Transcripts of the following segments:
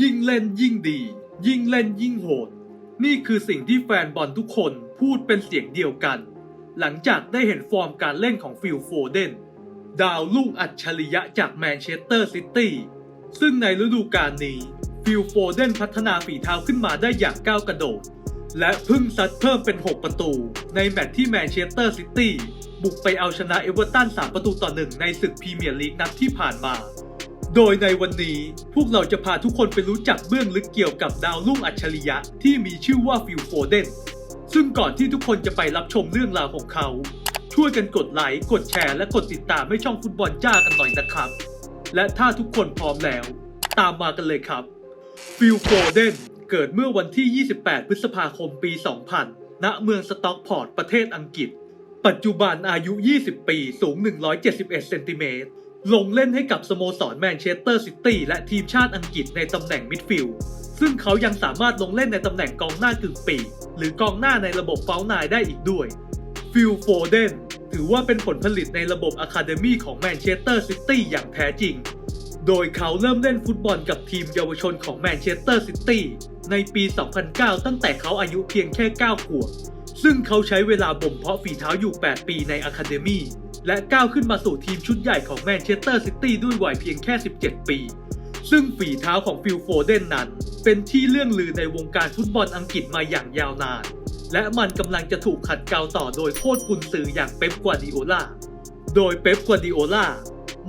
ยิ่งเล่นยิ่งดี ยิ่งเล่นยิ่งโหด นี่คือสิ่งที่แฟนบอลทุกคนพูดเป็นเสียงเดียวกัน หลังจากได้เห็นฟอร์มการเล่นของฟิลโฟเดนดาวลูกอัจฉริยะจากแมนเชสเตอร์ซิตี้ซึ่งในฤดูกาลนี้ฟิลโฟเดนพัฒนาฝีเท้าขึ้นมาได้อย่างก้าวกระโดด และพึ่งซัดเพิ่มเป็น 6 ประตู ในแมตช์ที่แมนเชสเตอร์ซิตี้บุกไปเอาชนะเอเวอร์ตัน 3 ประตูต่อหนึ่งในศึกพรีเมียร์ลีกนัดที่ผ่านมา โดยในวันนี้พวกเราจะพาทุกคนไปรู้จักเบื้องลึกเกี่ยวกับดาวรุ่งอัจฉริยะที่มีชื่อว่าฟิลโฟเดนซึ่งก่อนที่ทุกคนจะไปรับชมเรื่องราวของเขา ช่วยกันกดไลค์กดแชร์และกดติดตามให้ช่องฟุตบอลจ้ากันหน่อยนะครับ และถ้าทุกคนพร้อมแล้ว ตามมากันเลยครับฟิลโฟเดนเกิดเมื่อวันที่ 28 พฤษภาคมปี 2000 ณ เมืองสต็อกพอร์ต ประเทศอังกฤษ ปัจจุบันอายุ 20 ปี สูง 171 เซนติเมตร ลงเล่นให้กับสโมสรแมนเชสเตอร์ซิตี้และทีมชาติอังกฤษในตำแหน่งมิดฟิลด์ซึ่งเขายังสามารถลงเล่นในตำแหน่งกองหน้ากึ่งปีกหรือกองหน้าในระบบเฟลนายได้อีกด้วย ฟิลโฟเดนถือว่าเป็นผลผลิตในระบบอะคาเดมีของแมนเชสเตอร์ซิตี้อย่างแท้จริง โดยเขาเริ่มเล่นฟุตบอลกับทีมเยาวชนของแมนเชสเตอร์ซิตี้ในปี 2009 ตั้งแต่เขาอายุเพียงแค่ 9 ขวบ ซึ่งเขาใช้เวลาบ่มเพาะฝีเท้าอยู่ 8 ปีในอะคาเดมี และก้าวขึ้นมาสู่ทีมชุดใหญ่ของแมนเชสเตอร์ซิตี้ด้วยวัยเพียงแค่ 17 ปี ซึ่งฝีเท้าของฟิลโฟเดนนั้น เป็นที่เรื่องลือในวงการฟุตบอลอังกฤษมาอย่างยาวนาน และมันกำลังจะถูกขัดเกลาต่อโดยโค้ชกุนซืออย่างเป๊ปกวาดิโอลาโดยเป๊ปกวาดิโอลา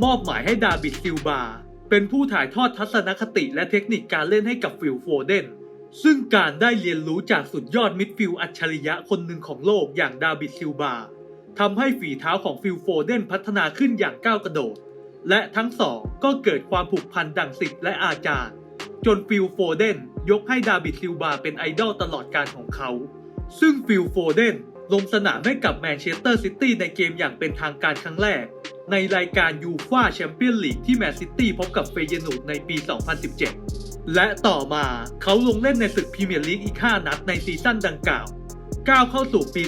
มอบหมายให้ดาบิดซิลบา เป็นผู้ถ่ายทอดทัศนคติและเทคนิคการเล่นให้กับฟิลโฟเดนซึ่งการได้เรียนรู้จากสุดยอดมิดฟิลด์อัจฉริยะคนหนึ่งของโลกอย่างดาบิดซิลบา ทำให้ฝีเท้าของฟิลโฟเดนพัฒนาขึ้นอย่างก้าวกระโดด และทั้งสองก็เกิดความผูกพันดังศิษย์และอาจารย์ จนฟิลโฟเดนยกให้ดาบิดซิลบาเป็นไอดอลตลอดการของเขา ซึ่งฟิลโฟเดนลงสนามให้กับแมนเชสเตอร์ซิตี้ในเกมอย่างเป็นทางการครั้งแรก ในรายการยูฟ่าแชมเปี้ยนลีกที่แมนซิตี้พบกับเฟเยนูดในปี 2017 และต่อมาเขาลงเล่นในศึกพรีเมียร์ลีกอีก 5 นัดในซีซั่นดังกล่าวก้าวเข้าสู่ปี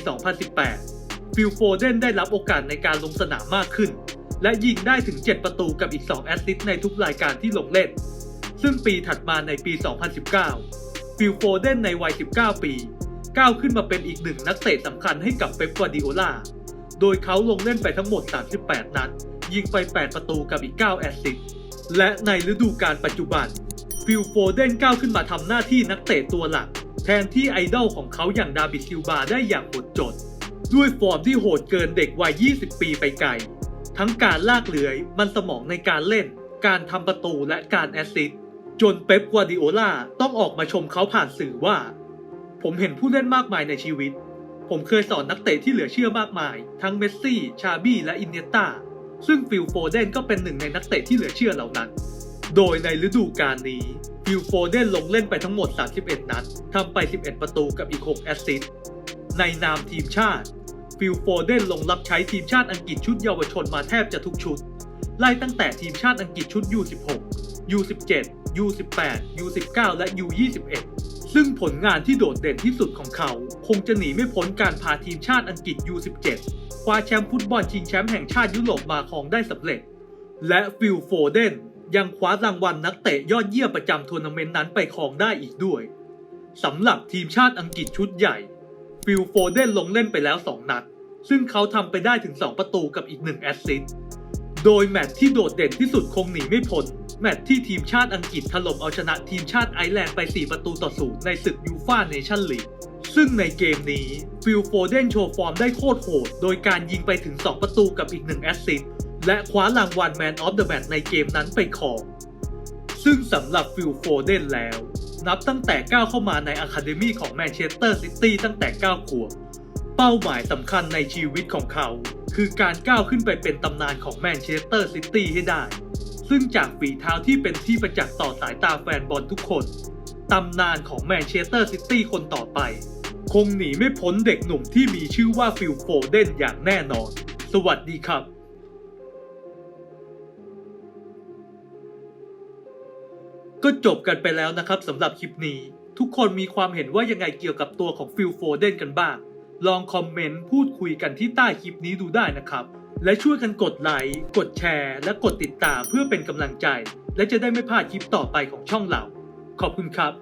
2018 ฟิลโฟเดนได้รับโอกาสในการลงสนามมากขึ้น และยิงได้ถึง 7 ประตูกับอีก 2 แอสซิสต์ในทุกรายการที่ลงเล่น ซึ่งปีถัดมาในปี 2019 ฟิลโฟเดนในวัย 19 ปี ก้าวขึ้นมาเป็นอีกหนึ่งนักเตะสำคัญให้กับเป๊ปกวาดิโอลา โดยเขาลงเล่นไปทั้งหมด 38 นัด ยิงไป 8 ประตูกับอีก 9 แอสซิสต์และในฤดูกาลปัจจุบัน ฟิลโฟเดนก้าวขึ้นมาทำหน้าที่นักเตะตัวหลัก แทนที่ไอดอลของเขาอย่างดาบิดซิลบาได้อย่างหมดจด ด้วยฟอร์มที่โหดเกินเด็กวัย 20 ปีไปไกล ทั้งการลากเลื้อย มันสมองในการเล่น การทำประตูและการแอสซิสต์จนเป๊ปกวาดิโอลาต้องออกมาชมเขาผ่านสื่อว่า ผมเห็นผู้เล่นมากมายในชีวิต ผมเคยสอนนักเตะที่เหลือเชื่อมากมาย ทั้งเมสซี่ ชาบี้และอินเนต้าซึ่งฟิลโฟเดนก็เป็นหนึ่งในนักเตะที่เหลือเชื่อเหล่านั้น โดยในฤดูกาลนี้ฟิลโฟเดนลงเล่นไปทั้งหมด 31 นัดทำไป 11 ประตูกับอีก 6 แอสซิสต์ในนามทีมชาติ ฟิลโฟเดนลงรับใช้ทีมชาติอังกฤษชุดเยาวชนมาแทบจะทุกชุด ไล่ตั้งแต่ทีมชาติอังกฤษชุด U16 U17 U18 U19 และ U21 ซึ่งผลงานที่โดดเด่นที่สุดของเขา คงจะหนีไม่พ้นการพาทีมชาติอังกฤษ U17 คว้าแชมป์ฟุตบอลชิงแชมป์แห่งชาติยุโรปมาครองได้สำเร็จ และฟิลโฟเดนยังคว้ารางวัลนักเตะยอดเยี่ยมประจำทัวร์นาเมนต์นั้นไปครองได้อีกด้วยสำหรับทีมชาติอังกฤษชุดใหญ่ ฟิลโฟเดนลงเล่นไปแล้ว 2 นัด ซึ่งเขาทำไปได้ถึง 2 ประตูกับอีก 1 แอสซิสต์ โดยแมตช์ที่โดดเด่นที่สุดคงหนีไม่พ้นแมตช์ที่ทีมชาติอังกฤษถล่มเอาชนะทีมชาติไอร์แลนด์ไป 4 ประตูต่อศูนย์ในศึกยูฟ่าเนชั่นลีกซึ่งในเกมนี้ฟิลโฟเดนโชว์ฟอร์มได้โคตรโหด โดยการยิงไปถึง 2 ประตูกับอีก 1 แอสซิสต์ และคว้ารางวัล Man of the Match ในเกมนั้นไปครองซึ่งสำหรับฟิลโฟเดนแล้ว นับตั้งแต่ก้าวเข้ามาในอะคาเดมีของแมนเชสเตอร์ซิตี้ตั้งแต่ 9 ขวบ ป้าหมายสำคัญในชีวิตของเขา คือการก้าวขึ้นไปเป็นตำนานของแมนเชสเตอร์ซิตี้ให้ได้ ซึ่งจากฝีเท้าที่เป็นที่ประจักษ์ต่อสายตาแฟนบอลทุกคน ตำนานของแมนเชสเตอร์ซิตี้คนต่อไป คงหนีไม่พ้นเด็กหนุ่มที่มีชื่อว่าฟิลโฟเดนอย่างแน่นอน สวัสดีครับก็จบกันไปแล้วนะครับสำหรับคลิปนี้ ทุกคนมีความเห็นว่ายังไงเกี่ยวกับตัวของฟิลโฟเดนกันบ้าง ลองคอมเมนต์พูดคุยกันที่ใต้คลิปนี้ดูได้นะครับ และช่วยกันกดไลค์กดแชร์ และกดติดตามเพื่อเป็นกำลังใจ และจะได้ไม่พลาดคลิปต่อไปของช่องเรา ขอบคุณครับ